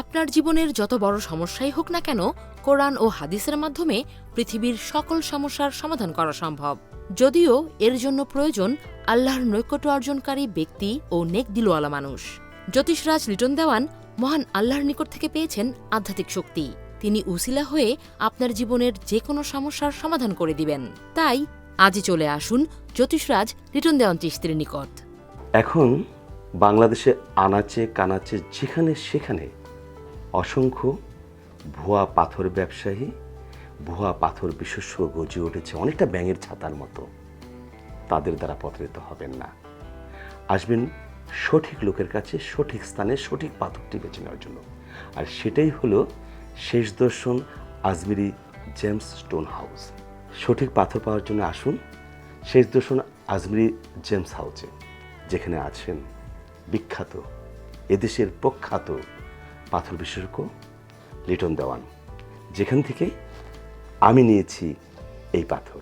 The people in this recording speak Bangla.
আপনার জীবনের যত বড় সমস্যাই হোক না কেন, কোরআন ও হাদিসের মাধ্যমে পৃথিবীর সকল সমস্যার সমাধান করা সম্ভব। যদিও এর জন্য প্রয়োজন আল্লাহর নৈকট্য অর্জনকারী ব্যক্তি ও নেক দিলওয়ালা মানুষ। জ্যোতিষরাজ লিটন দেওয়ান মহান আল্লাহর নিকট থেকে পেয়েছেন আধ্যাত্মিক শক্তি। তিনি উসিলা হয়ে আপনার জীবনের যে কোনো সমস্যার সমাধান করে দিবেন। তাই আজই চলে আসুন জ্যোতিষরাজ লিটন দেওয়ান চিস্তির নিকট। এখন বাংলাদেশে আনাচে কানাচে যেখানে সেখানে অসংখ্য ভুয়া পাথর ব্যবসায়ী, ভুয়া পাথর বিশেষ্য গজিয়ে উঠেছে অনেকটা ব্যাঙের ছাতার মতো। তাদের দ্বারা প্রতারিত হবেন না। আসবেন সঠিক লোকের কাছে, সঠিক স্থানে, সঠিক পাথরটি বেছে নেওয়ার জন্য। আর সেটাই হলো শেষ দর্শন আজমিরি জেমস স্টোন হাউস সঠিক পাথর পাওয়ার জন্য আসুন, শেষ দর্শন আজমিরি জেমস হাউসে, যেখানে আছেন বিখ্যাত, এদেশের প্রখ্যাত পাথর বিশেষজ্ঞ লিটন দেওয়ান। যেখান থেকে আমি নিয়েছি এই পাথর।